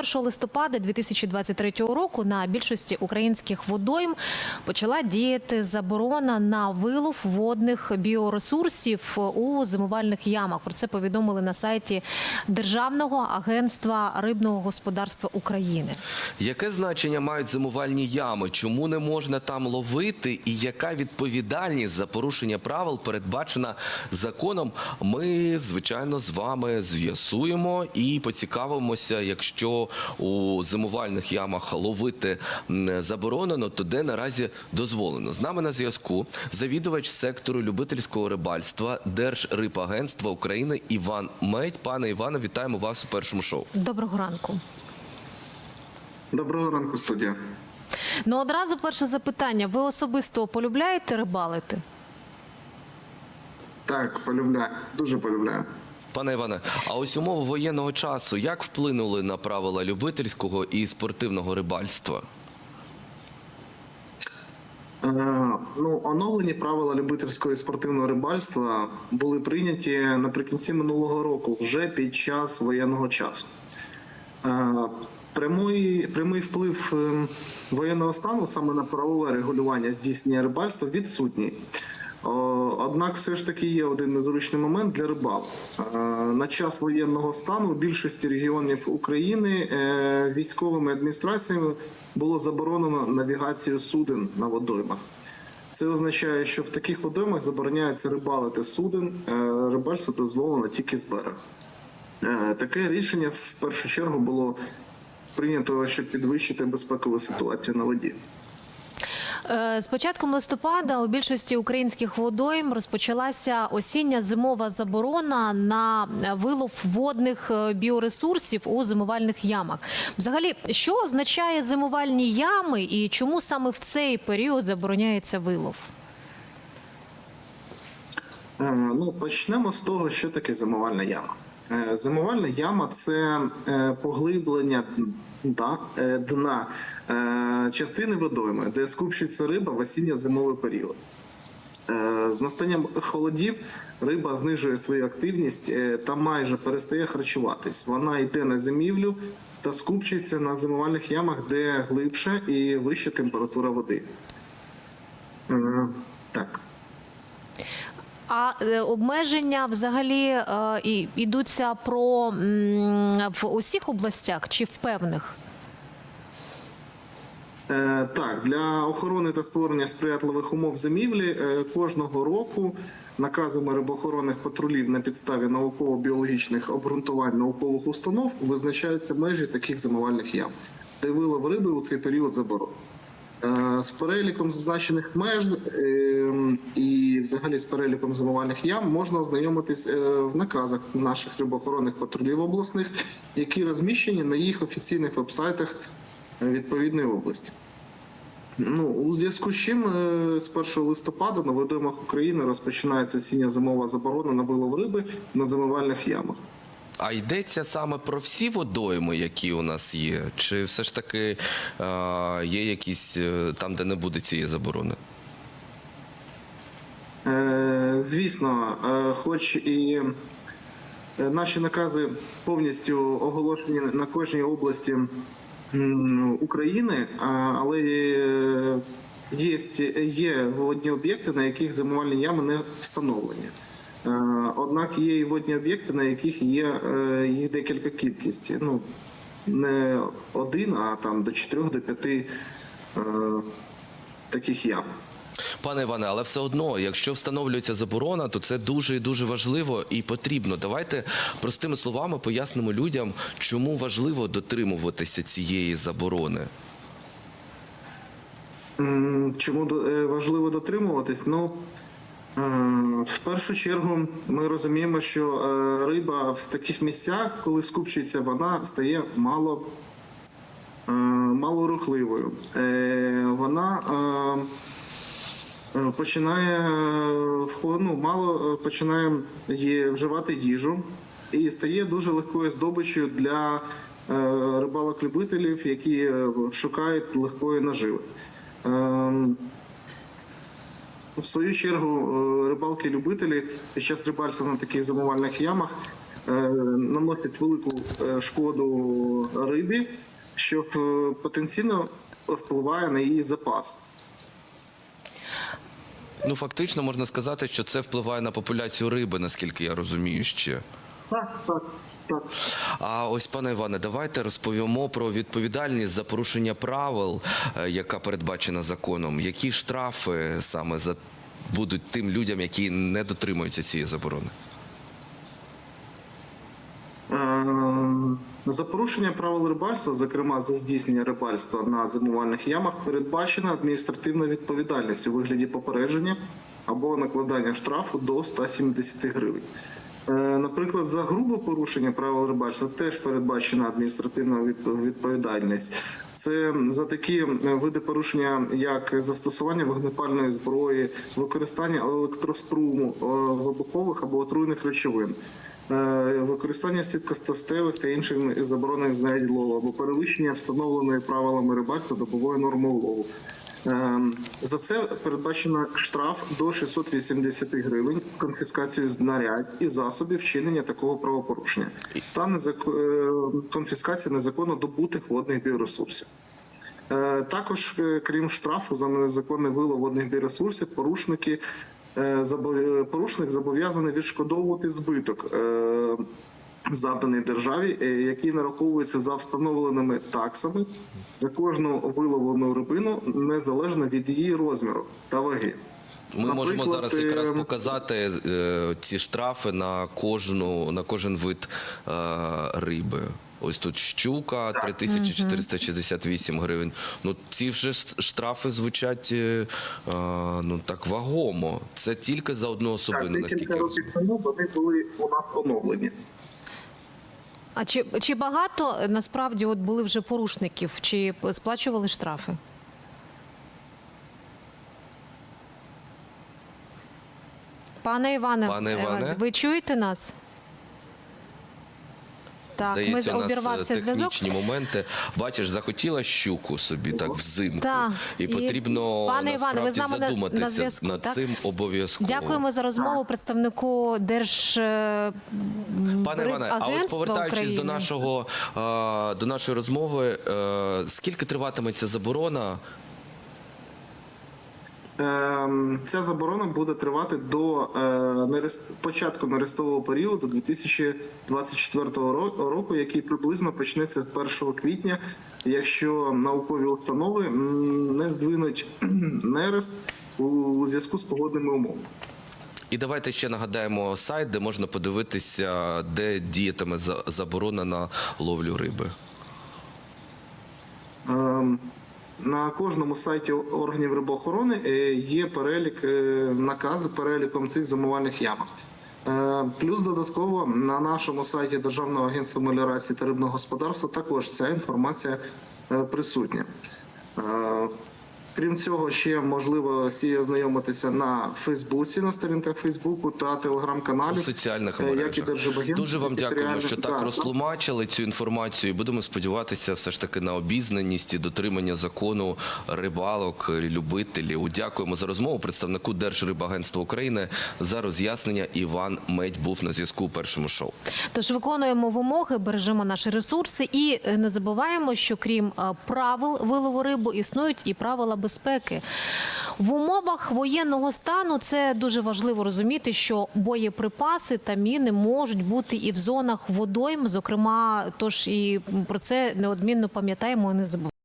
1 листопада 2023 року на більшості українських водойм почала діяти заборона на вилов водних біоресурсів у зимувальних ямах. Про це повідомили на сайті Державного агентства рибного господарства України. Яке значення мають зимувальні ями? Чому не можна там ловити? І яка відповідальність за порушення правил передбачена законом? Ми, звичайно, з вами з'ясуємо і поцікавимося, якщо у зимувальних ямах ловити заборонено, то де наразі дозволено. З нами на зв'язку завідувач сектору любительського рибальства Держрибагентства України Іван Медь. Пане Іване, вітаємо вас у першому шоу. Доброго ранку. Доброго ранку, студія. Ну одразу перше запитання: ви особисто полюбляєте рибалити? Так, полюбляю, дуже полюбляю. Пане Іване, а ось умови воєнного часу як вплинули на правила любительського і спортивного рибальства? Е, ну, оновлені правила любительського і спортивного рибальства були прийняті наприкінці минулого року, вже під час воєнного часу. Е, прямий, прямий вплив е, воєнного стану саме на правове регулювання здійснення рибальства відсутній. О, Однак, все ж таки є один незручний момент для рибалок. Е, На час воєнного стану у більшості регіонів України е, військовими адміністраціями було заборонено навігацію суден на водоймах. Це означає, що в таких водоймах забороняється рибалити суден, е, рибальство дозволено тільки з берега. Е, Таке рішення в першу чергу було прийнято, щоб підвищити безпекову ситуацію на воді. Е, З початком листопада у більшості українських водойм розпочалася осіння зимова заборона на вилов водних е, біоресурсів у зимувальних ямах. Взагалі, що означає зимувальні ями і чому саме в цей період забороняється вилов? Е, Ну, почнемо з того, що таке зимувальна яма. Е, Зимувальна яма це е, поглиблення дна е, частини водойми, де скупчується риба в осінньо-зимовий період. З настанням холодів риба знижує свою активність та майже перестає харчуватись. Вона йде на зимівлю та скупчується на зимувальних ямах, де глибше і вища температура води. Так. А е, обмеження взагалі е, і ідуться про в усіх областях чи в певних? Е, Так, для охорони та створення сприятливих умов зимівлі кожного року наказами рибоохоронних патрулів на підставі науково-біологічних обґрунтувань наукових установ визначаються межі таких зимувальних ям, де вилов риби у цей період заборонено. З переліком зазначених меж е, і взагалі з переліком зимувальних ям можна ознайомитись е, в наказах наших рибоохоронних патрулів обласних, які розміщені на їх офіційних вебсайтах відповідної області. Ну, у зв'язку з чим е, з 1 листопада на водоймах України розпочинається осіння зимова заборона на вилов риби на зимувальних ямах. А йдеться саме про всі водойми, які у нас є, чи все ж таки е, є якісь е, там, де не буде цієї заборони? Е, Звісно, е, хоч і е, наші накази повністю оголошені на кожній області України, але є, є водні об'єкти, на яких зимувальні ями не встановлені. Однак є і водні об'єкти, на яких є їх декілька кількості. Ну, не один, а там до чотирьох, до п'яти таких ям. Пане Іване, але все одно, якщо встановлюється заборона, то це дуже і дуже важливо і потрібно. Давайте простими словами пояснимо людям, чому важливо дотримуватися цієї заборони. Чому е, важливо дотримуватись? Ну в першу чергу ми розуміємо, що е, риба в таких місцях, коли скупчується, вона стає мало, е, рухливою. Вона починає е, ну, мало е, починає вживати їжу і стає дуже легкою здобиччю для е, рибалок-любителів, які е, шукають легкої наживи. Ем, В свою чергу, е, рибалки-любителі під час рибальства на таких зимувальних ямах е, наносять велику е, шкоду рибі, що е, потенційно впливає на її запас. Ну фактично можна сказати, що це впливає на популяцію риби, наскільки я розумію ще. Так. А ось, пане Іване, давайте розповімо про відповідальність за порушення правил, е, яка передбачена законом. Які штрафи саме за будуть тим людям, які не дотримуються цієї заборони? Е, За порушення правил рибальства, зокрема за здійснення рибальства на зимувальних ямах, передбачена адміністративна відповідальність у вигляді попередження або накладання штрафу до 170 гривень. Е, Наприклад, за грубе порушення правил рибальства теж передбачена адміністративна відповідальність. Це за такі види порушення, як застосування вогнепальної зброї, використання електроструму, е, вибухових або отруйних речовин. Використання сіткостостевих та інших заборонених знарядь лову або перевищення встановленої правилами рибальства добової норми лову. Е, За це передбачено штраф до 680 гривень в конфіскацію знарядь і засобів вчинення такого правопорушення та незак- е, конфіскація незаконно добутих водних біоресурсів. Е, Також, е, крім штрафу за незаконний вилов водних біоресурсів, порушники порушник зобов'язаний відшкодовувати збиток. Завданий державі, е, який нараховується за встановленими таксами за кожну виловлену рибину незалежно від її розміру та ваги. Ми можемо зараз якраз е, показати е, ці штрафи на кожну на кожен вид е, риби. Ось тут щука 3468 гривень. Ну ці вже штрафи звучать е, е, ну так вагомо. Це тільки за одну особину, Так, наскільки років тому вони були у нас оновлені. А чи, чи багато е, насправді от були вже порушників, чи сплачували штрафи? Пане Іване, Пане е, Іване? ви чуєте нас? Так, Здається, ми у нас обірвався е, зв'язок. технічні моменти. Бачиш, захотіла щуку собі так взимку. Так, І і, потрібно пане Іване, ви з нами на- задуматися на зв'язку, над так? цим обов'язково. Дякуємо за розмову представнику Держ... е, Пане Іване, а ось повертаючись до нашого е, до нашої розмови, е, скільки триватиме ця заборона? Ем, Ця заборона буде тривати до е, початку нерестового періоду 2024 року, який приблизно почнеться 1 квітня, якщо наукові установи не здвинуть нерест у, зв'язку з погодними умовами. І давайте ще нагадаємо сайт, де можна подивитися, де діятиме заборона на ловлю риби. Ем, На кожному сайті органів рибоохорони е, є перелік наказ накази переліком цих зимувальних ямок. Е, Плюс додатково на нашому сайті Державного агентства меліорації та рибного господарства також ця інформація е, присутня. Крім цього, ще можливо всі ознайомитися на Фейсбуці, на сторінках Фейсбуку та телеграм-каналі. У соціальних як і мережах. Дуже вам дякуємо, що так розтлумачили цю інформацію. Будемо сподіватися, все ж таки на обізнаність і дотримання закону рибалок, любителів. Дякуємо за розмову представнику Держрибагентства України за роз'яснення. Іван Медь був на зв'язку у першому шоу. Тож виконуємо вимоги, бережемо наші ресурси і не забуваємо, що крім е, правил вилову рибу існують і правила безпеки. В умовах воєнного стану це дуже важливо розуміти, що боєприпаси та міни можуть бути і в зонах водойм. Зокрема, тож і про це неодмінно пам'ятаємо і не забуваємо.